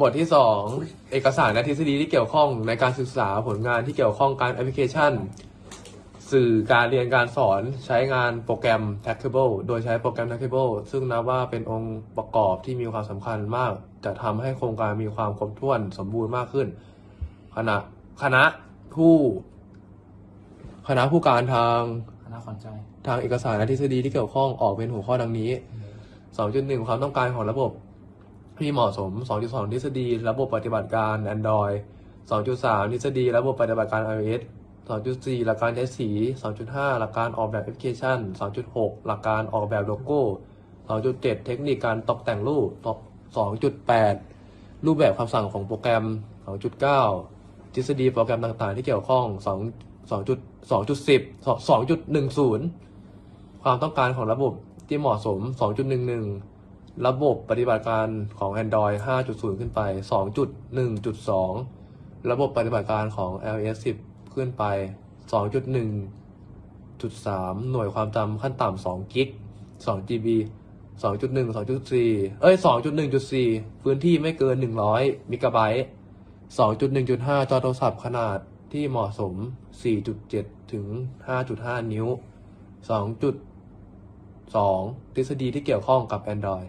บทที่สองเอกสารและทฤษฎีที่เกี่ยวข้องในการศึกษาผลงานที่เกี่ยวข้องการแอปพลิเคชัน สื่อการเรียนการสอนใช้งานโปรแกรม Trackable โดยใช้โปรแกรม Trackable ซึ่งนับว่าเป็นองค์ประกอบที่มีความสำคัญมาก จะทำให้โครงการมีความครบถ้วนสมบูรณ์มากขึ้น คณะคณะผู้คณะผู้การทางคณะขวัญใจ ทางเอกสารและทฤษฎีที่เกี่ยวข้องออกเป็นหัวข้อดังนี้ 2.1 ความต้องการของระบบ ที่เหมาะสม 2.2 ทฤษฎี ระบบปฏิบัติการ Android 2.3 ทฤษฎี ระบบปฏิบัติการ iOS 2.4 หลักการใช้สี 2.5 หลักการออกแบบแอปพลิเคชัน 2.6 หลักการออกแบบโลโก้ 2.7 เทคนิคการตกแต่งรูป 2.8 รูปแบบคำสั่งของโปรแกรม 2.9 ทฤษฎีโปรแกรมต่างๆ ที่เกี่ยวข้อง 2 2.10 2.10ความต้องการของระบบที่เหมาะสม 2.11 ระบบปฏิบัติการของ Android 5.0 ขึ้นไป 2.1.2 ระบบปฏิบัติการของ iOS 10 ขึ้นไป 2.1.3 หน่วยความจำขั้นต่ำ2กิก2 GB 2.1 2.4 เอ้ย 2.1.4 พื้นที่ไม่เกิน 100 มิกะไบต์ 2.1.5 จอโทรศัพท์ขนาดที่เหมาะสม 4.7 ถึง 5.5 นิ้ว 2.2 ทฤษฎีที่เกี่ยวข้องกับ Android